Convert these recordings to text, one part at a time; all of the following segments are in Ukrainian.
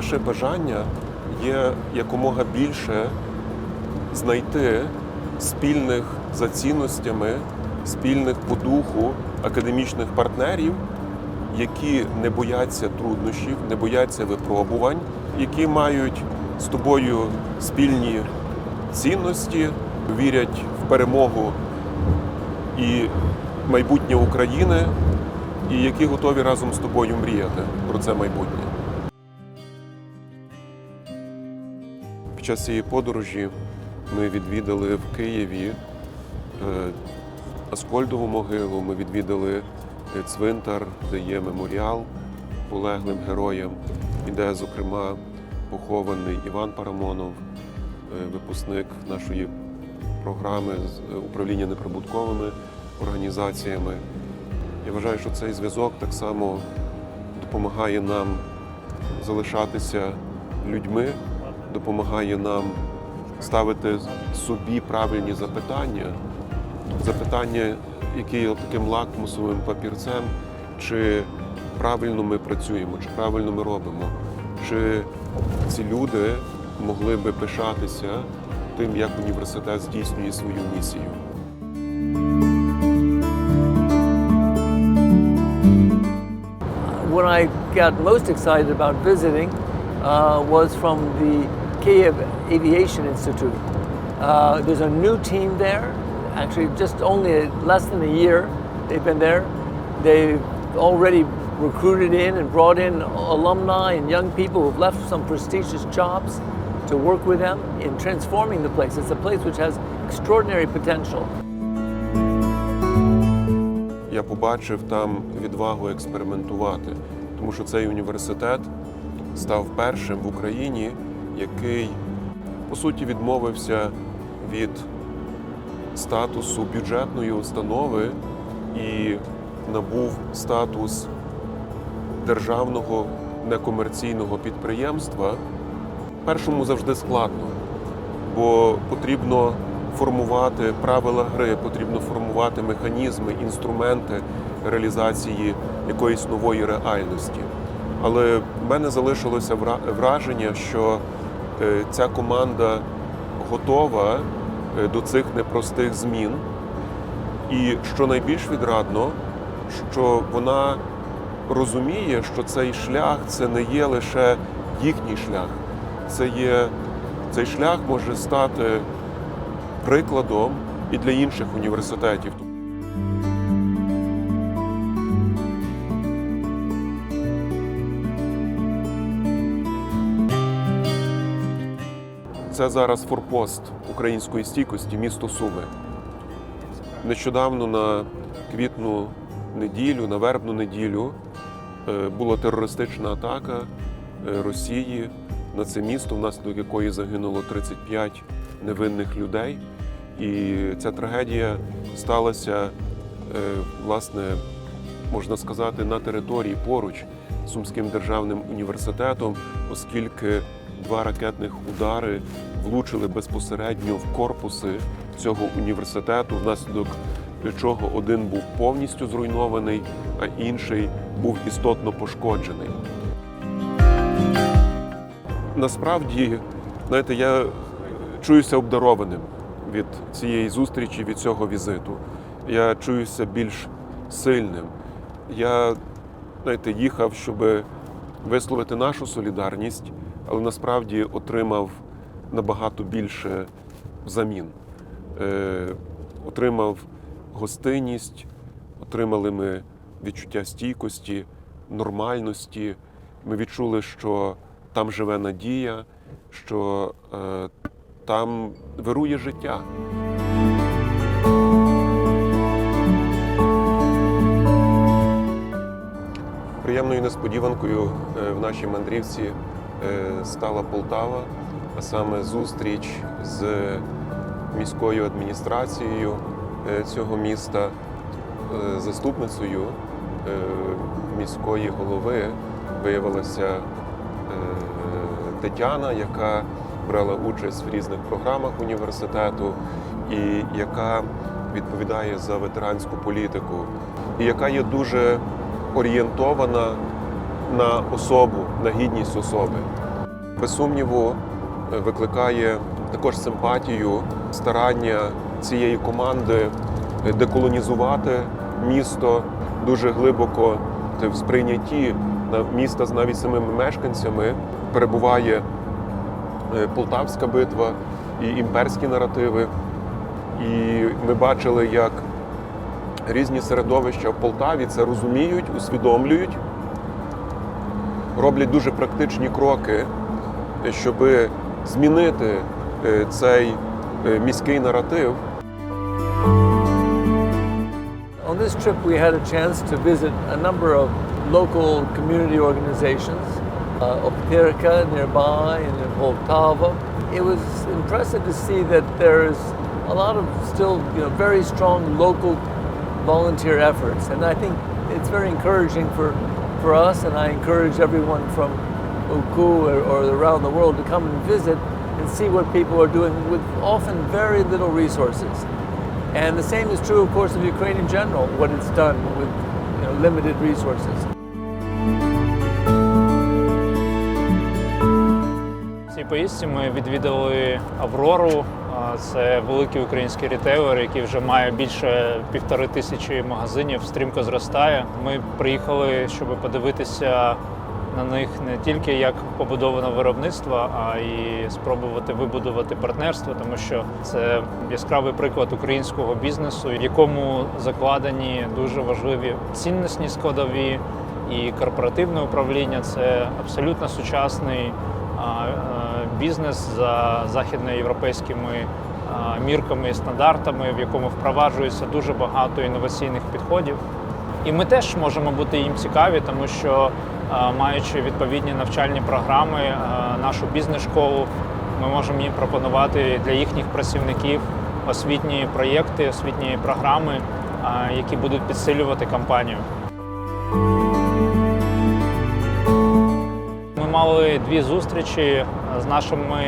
наше бажання є якомога більше знайти спільних за цінностями, спільних по духу академічних партнерів, які не бояться труднощів, не бояться випробувань, які мають з тобою спільні цінності, вірять в перемогу і майбутнє України, і які готові разом з тобою мріяти про це майбутнє. Під час цієї подорожі ми відвідали в Києві е, Аскольдову могилу, ми відвідали е, цвинтар, де є меморіал полеглим героям, і де, зокрема, похований Іван Парамонов, е, випускник нашої програми з управління неприбутковими організаціями. Я вважаю, що цей зв'язок так само допомагає нам залишатися людьми, допомагає нам ставити собі правильні запитання, запитання, які є таким лакмусовим папірцем, чи правильно ми працюємо, чи правильно ми робимо, чи ці люди могли би пишатися тим, як університет здійснює свою місію. When I got most excited about visiting uh, was from the Kiev Aviation Institute. Uh, there's a new team there, actually just only less than a year they've been there. They've already recruited in and brought in alumni and young people who've left some prestigious jobs to work with them in transforming the place. It's a place which has extraordinary potential. Я побачив там відвагу експериментувати, тому що цей університет став першим в Україні, який по суті відмовився від статусу бюджетної установи і набув статус державного некомерційного підприємства. Першому завжди складно, бо потрібно формувати правила гри, потрібно формувати механізми, інструменти реалізації якоїсь нової реальності. Але в мене залишилося вра- враження, що ця команда готова е, до цих непростих змін. І що найбільш відрадно, що вона розуміє, що цей шлях це не є лише їхній шлях, це є цей шлях може стати прикладом і для інших університетів. Це зараз форпост української стійкості, місто Суми. Нещодавно на квітну неділю, на вербну неділю, е, була терористична атака е, Росії на це місто, внаслідок якої загинуло 35 невинних людей. І ця трагедія сталася, е, власне, можна сказати, на території поруч з Сумським державним університетом, оскільки два ракетних удари влучили безпосередньо в корпуси цього університету, внаслідок чого один був повністю зруйнований, а інший був істотно пошкоджений. Насправді, знаєте, я чуюся обдарованим від цієї зустрічі, від цього візиту. Я чуюся більш сильним. Я знаєте, їхав, щоб висловити нашу солідарність, але насправді отримав набагато більше взамін. Е, отримав гостинність, отримали ми відчуття стійкості, нормальності. Ми відчули, що там живе надія, що е, там вирує життя. Приємною несподіванкою е, в нашій мандрівці е, стала Полтава, а саме зустріч з міською адміністрацією е, цього міста, е, заступницею е, міської голови виявилася Тетяна, яка брала участь в різних програмах університету і яка відповідає за ветеранську політику, і яка є дуже орієнтована на особу, на гідність особи. Без сумніву, викликає також симпатію, старання цієї команди деколонізувати місто дуже глибоко в сприйнятті міста з навіть самими мешканцями перебуває е, Полтавська битва і імперські наративи. І ми бачили, як різні середовища в Полтаві це розуміють, усвідомлюють, роблять дуже практичні кроки, щоб змінити е, цей е, міський наратив. On this trip, we had a chance to visit a number of local community organizations, uh, Optirka nearby and in Poltava. It was impressive to see that there's a lot of still you know, very strong local volunteer efforts. And I think it's very encouraging for, for us, and I encourage everyone from Uku or, or around the world to come and visit and see what people are doing with often very little resources. And the same is true, of course, of Ukraine in general, what it's done with you know, limited resources. Цій поїздці ми відвідали Аврору. Це великий український рітейлер, який вже має більше півтори тисячі магазинів, стрімко зростає. Ми приїхали, щоб подивитися на них не тільки як побудовано виробництво, а й спробувати вибудувати партнерство, тому що це яскравий приклад українського бізнесу, в якому закладені дуже важливі цінностні складові і корпоративне управління. Це абсолютно сучасний е, бізнес за західноєвропейськими мірками і стандартами, в якому впроваджується дуже багато інноваційних підходів. І ми теж можемо бути їм цікаві, тому що маючи відповідні навчальні програми, нашу бізнес-школу, ми можемо їм пропонувати для їхніх працівників освітні проєкти, освітні програми, які будуть підсилювати компанію. Ми мали дві зустрічі з нашими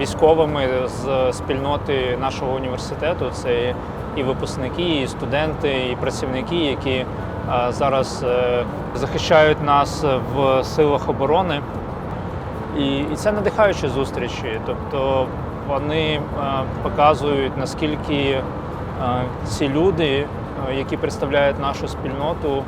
військовими з спільноти нашого університету. Це і випускники, і студенти, і працівники, які е, зараз е, захищають нас в силах оборони. І, і це надихаючі зустрічі. Тобто вони е, показують, наскільки ці люди, які представляють нашу спільноту,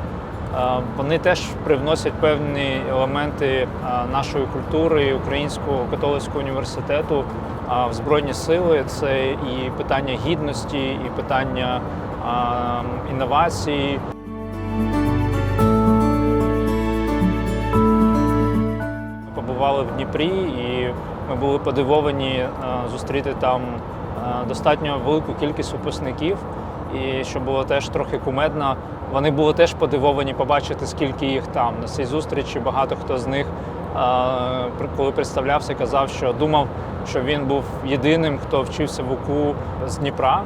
вони теж привносять певні елементи е, нашої культури Українського католицького університету е, в Збройні сили. Це і питання гідності, і питання е, інновацій. Ми побували в Дніпрі, і ми були подивовані е, зустріти там е, достатньо велику кількість випускників. І що було теж трохи кумедно, вони були теж подивовані побачити, скільки їх там. На цій зустрічі багато хто з них, коли представлявся, казав, що думав, що він був єдиним, хто вчився в УКУ з Дніпра.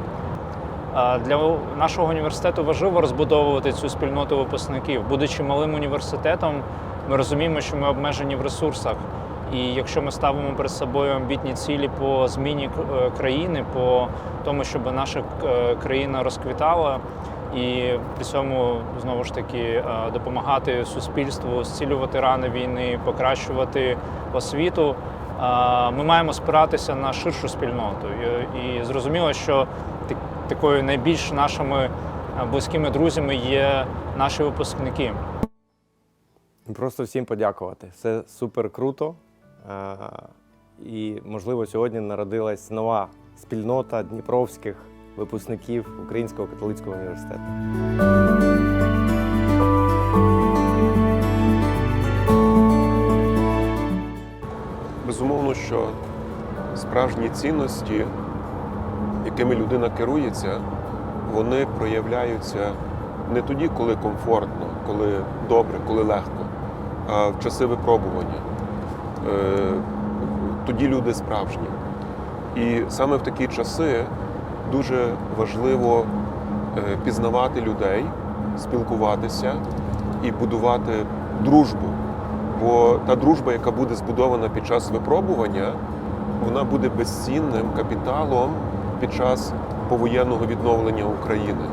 Для нашого університету важливо розбудовувати цю спільноту випускників. Будучи малим університетом, ми розуміємо, що ми обмежені в ресурсах. І якщо ми ставимо перед собою амбітні цілі по зміні е, країни, по тому, щоб наша е, країна розквітала, і при цьому знову ж таки е, допомагати суспільству, зцілювати рани війни, покращувати освіту, ми маємо спиратися на ширшу спільноту. І, зрозуміло, що такою найбільш нашими близькими друзями є наші випускники. Просто всім подякувати. Це супер круто. Е, І, можливо, сьогодні народилась нова спільнота дніпровських випускників Українського католицького університету. Безумовно, що справжні цінності, якими людина керується, вони проявляються не тоді, коли комфортно, коли добре, коли легко, а в часи випробування. Е, Тоді люди справжні. І саме в такі часи дуже важливо е, пізнавати людей, спілкуватися і будувати дружбу. Бо та дружба, яка буде збудована під час випробування, вона буде безцінним капіталом під час повоєнного відновлення України.